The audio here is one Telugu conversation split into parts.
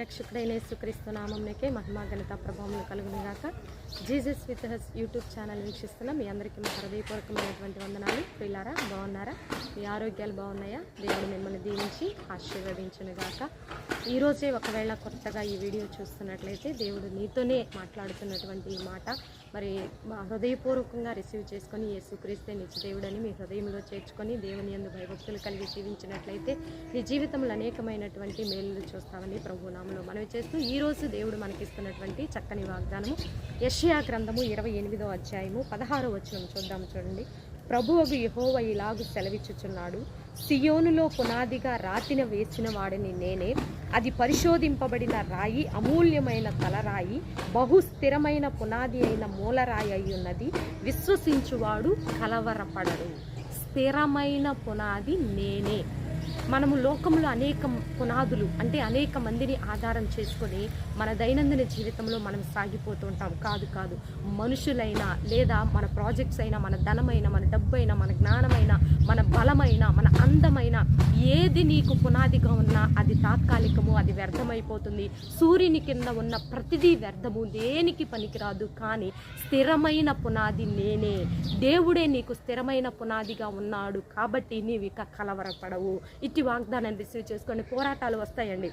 రక్షకుడైన యేసుక్రీస్తు నామంకే మహిమా ఘనత ప్రభావం కలుగునిగాక Jesus Jesus with us YouTube channel వీక్షిస్తున్న మీ అందరికీ మా హృదయపూర్వకమైనటువంటి వందనాలు. పిల్లారా బాగున్నారా? మీ ఆరోగ్యాలు బాగున్నాయా? దేవుడు మిమ్మల్ని దీవించి ఆశీర్వదించునుగాక ఈరోజే ఒకవేళ కొత్తగా ఈ వీడియో చూస్తున్నట్లయితే దేవుడు నీతోనే మాట్లాడుతున్నటువంటి ఈ మాట మరి హృదయపూర్వకంగా రిసీవ్ చేసుకొని యేసుక్రీస్తే నిజ దేవుడని మీ హృదయంలో చేర్చుకొని దేవుని యందు భయభక్తులు కలిగి జీవించినట్లయితే మీ జీవితంలో అనేకమైనటువంటి మేలు చూస్తామని ప్రభునామ నామలో మనం చేస్తూ ఈ రోజు దేవుడు మనకిస్తున్నటువంటి చక్కని వాగ్దానము. యష్యా గ్రంథము ఇరవై ఎనిమిదో అధ్యాయము పదహారో వచనం చూద్దాము చూడండి. ప్రభువగు యహోవ ఇలాగు సెలవిచ్చుచున్నాడు. సియోనులో పునాదిగా రాతిన వేసిన వాడిని నేనే. అది పరిశోధింపబడిన రాయి అమూల్యమైన తలరాయి బహు స్థిరమైన పునాది అయిన మూలరాయి అయి ఉన్నది. విశ్వసించువాడు కలవరపడడు. స్థిరమైన పునాది నేనే. మనము లోకంలో అనేక పునాదులు అంటే అనేక మందిని ఆధారం చేసుకొని మన దైనందిన జీవితంలో మనం సాగిపోతూ ఉంటాం కాదు కాదు. మనుషులైనా లేదా మన ప్రాజెక్ట్స్ అయినా మన ధనమైన మన డబ్బు అయినా మన జ్ఞానమైన మన బలమైన మన అందమైన ఏది నీకు పునాదిగా ఉన్నా అది తాత్కాలికము అది వ్యర్థమైపోతుంది. సూర్యుని కింద ఉన్న ప్రతిదీ వ్యర్థము దేనికి పనికిరాదు. కానీ స్థిరమైన పునాది నేనే. దేవుడే నీకు స్థిరమైన పునాదిగా ఉన్నాడు కాబట్టి నీవిక కలవరపడవు. కలవరపడవు మంచి వాగ్దానాన్ని రిసీవ్ చేసుకోండి. పోరాటాలు వస్తాయండి.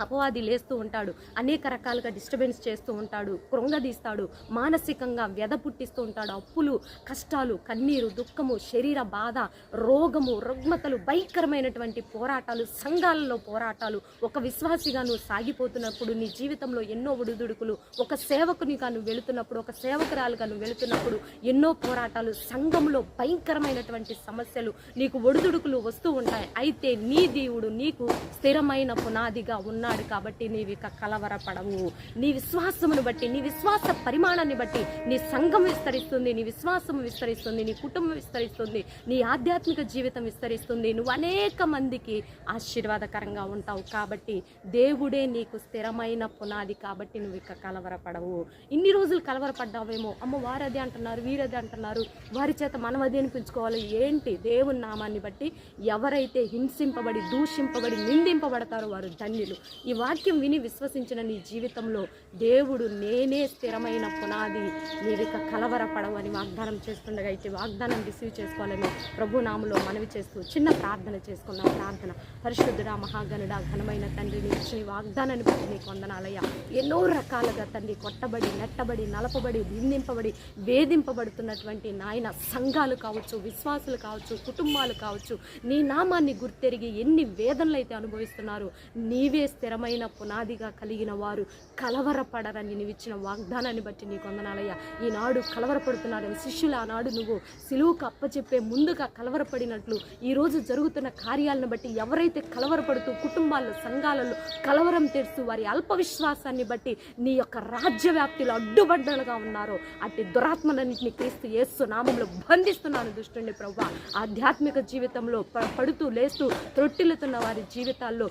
అపవాది లేస్తూ ఉంటాడు అనేక రకాలుగా డిస్టర్బెన్స్ చేస్తూ ఉంటాడు కృంగదీస్తాడు. మానసికంగా వ్యధ పుట్టిస్తూ ఉంటాడు అప్పులు కష్టాలు కన్నీరు దుఃఖము శరీర బాధ రోగము రుగ్మతలు భయంకరమైనటువంటి పోరాటాలు సంఘాలలో పోరాటాలు. ఒక విశ్వాసిగా నువ్వు సాగిపోతున్నప్పుడు నీ జీవితంలో ఎన్నో ఒడిదుడుకులు ఒక సేవకునిగా నువ్వు వెళుతున్నప్పుడు ఒక సేవకురాలుగా నువ్వు వెళుతున్నప్పుడు ఎన్నో పోరాటాలు సంఘంలో భయంకరమైనటువంటి సమస్యలు నీకు ఒడిదుడుకులు వస్తూ ఉంటాయి అయితే నీ దేవుడు నీకు స్థిరమైన పునాదిగా ఉన్న ఉన్నాడు కాబట్టి నీవు ఇక కలవరపడవు నీ విశ్వాసమును బట్టి నీ విశ్వాస పరిమాణాన్ని బట్టి నీ సంఘం విస్తరిస్తుంది నీ విశ్వాసం విస్తరిస్తుంది నీ కుటుంబం విస్తరిస్తుంది నీ ఆధ్యాత్మిక జీవితం విస్తరిస్తుంది. నువ్వు అనేక మందికి ఆశీర్వాదకరంగా ఉంటావు కాబట్టి దేవుడే నీకు స్థిరమైన పునాది కాబట్టి నువ్వు ఇక కలవరపడవు. ఇన్ని రోజులు కలవరపడ్డావేమో? అమ్మ వారది అంటున్నారు వీరది అంటున్నారు. వారి చేత మనం అదే అనిపించుకోవాలి ఏంటి? దేవుని నామాన్ని బట్టి ఎవరైతే హింసింపబడి దూషింపబడి నిందింపబడతారో వారు ధన్యులు. ఈ వాక్యం విని విశ్వసించిన నీ జీవితంలో దేవుడు నేనే స్థిరమైన పునాది నీవిక కలవరపడవని వాగ్దానం చేస్తుండగా అయితే వాగ్దానం రిసీవ్ చేసుకోవాలని ప్రభునామలో మనవి చేస్తూ చిన్న ప్రార్థన చేసుకున్నాం ప్రార్థన. పరిశుద్ధుడా మహాగణుడా ఘనమైన తండ్రి నీ ఇచ్చిన వాగ్దానాన్ని బట్టి నీకు వందనాలయ్యా. ఎన్నో రకాలుగా తండ్రి కొట్టబడి నెట్టబడి నలపబడి నిందింపబడి వేధింపబడుతున్నటువంటి నాయన సంఘాలు కావచ్చు విశ్వాసులు కావచ్చు కుటుంబాలు కావచ్చు నీ నామాన్ని గుర్తెరిగి ఎన్ని వేదనలు అయితే అనుభవిస్తున్నారు నీవే స్థిరమైన పునాదిగా కలిగిన వారు కలవరపడరని నీవు ఇచ్చిన వాగ్దానాన్ని బట్టి నీకు వందనాలయ్యా. ఈనాడు కలవరపడుతున్నారని శిష్యులు ఆనాడు నువ్వు సిలువుకు అప్పచెప్పే ముందుగా కలవరపడినట్లు ఈరోజు జరుగుతున్న కార్యాలను బట్టి ఎవరైతే కలవరపడుతూ కుటుంబాల్లో సంఘాలలో కలవరం తెరుస్తూ వారి అల్ప విశ్వాసాన్ని బట్టి నీ యొక్క రాజ్య వ్యాప్తిలో అడ్డుబడ్డలుగా ఉన్నారో అట్టి దురాత్మలన్నింటినీ క్రీస్తు ఏస్తు నామంలో బంధిస్తున్నాను దుష్టుని ప్రభు ఆధ్యాత్మిక జీవితంలో పడుతూ లేస్తూ త్రొట్టిల్లుతున్న వారి జీవితాల్లో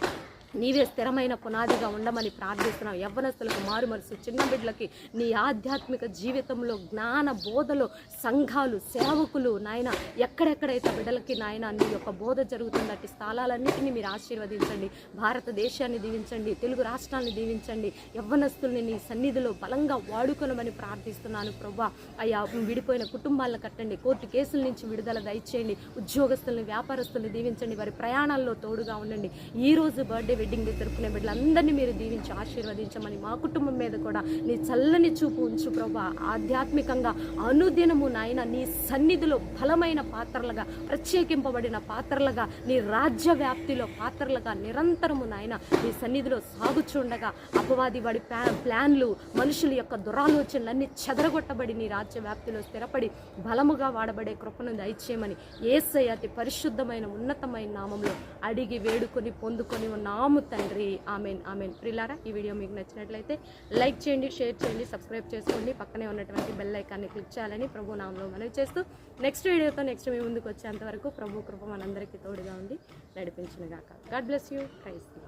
నీవే స్థిరమైన పునాదిగా ఉండమని ప్రార్థిస్తున్నాం యవ్వనస్తులకు మారు మనసు చిన్న బిడ్డలకి నీ ఆధ్యాత్మిక జీవితంలో జ్ఞాన బోధలో సంఘాలు సేవకులు నాయన ఎక్కడెక్కడైతే బిడ్డలకి నాయన నీ యొక్క బోధ జరుగుతుంది అట్టి స్థలాలన్నింటినీ మీరు ఆశీర్వదించండి. భారతదేశాన్ని దీవించండి తెలుగు రాష్ట్రాన్ని దీవించండి. యవ్వనస్తుల్ని నీ సన్నిధిలో బలంగా వాడుకొనమని ప్రార్థిస్తున్నాను ప్రభా. అయ్యా విడిపోయిన కుటుంబాలను కట్టండి కోర్టు కేసుల నుంచి విడుదల దయచేయండి. ఉద్యోగస్తుల్ని వ్యాపారస్తుల్ని దీవించండి. వారి ప్రయాణాల్లో తోడుగా ఉండండి. ఈ రోజు బర్త్డే వెడ్డింగ్ జరుపుకునే బిడ్డలందరినీ మీరు దీవించి ఆశీర్వదించమని మా కుటుంబం మీద కూడా నీ చల్లని చూపు ఉంచు ప్రభా. ఆధ్యాత్మికంగా అనుదినము నాయన నీ సన్నిధిలో బలమైన పాత్రలుగా ప్రత్యేకింపబడిన పాత్రలుగా నీ రాజ్య వ్యాప్తిలో పాత్రలుగా నిరంతరము నాయన నీ సన్నిధిలో సాగుచుండగా. అపవాది వాడి ప్లాన్లు మనుషుల యొక్క దురాలోచనలన్నీ చెదరగొట్టబడి నీ రాజ్య వ్యాప్తిలో స్థిరపడి బలముగా వాడబడే కృపను దయచేయమని ఏసై అతి పరిశుద్ధమైన ఉన్నతమైన నామంలో అడిగి వేడుకొని పొందుకొని రాము తండ్రి. Amen amen. ప్రిలారా ఈ వీడియో మీకు నచ్చినట్లయితే లైక్ చేయండి షేర్ చేయండి సబ్స్క్రైబ్ చేసుకోండి. పక్కనే ఉన్నటువంటి బెల్ ఐకాన్ని క్లిక్ చేయాలని ప్రభు నామంలో మనవి చేస్తూ నెక్స్ట్ వీడియోతో నెక్స్ట్ మీ ముందుకు వచ్చేంత వరకు ప్రభు కృప మనందరికీ తోడుగా ఉండి నడిపించిన గాక గాడ్ బ్లెస్ యూ. క్రైస్తవ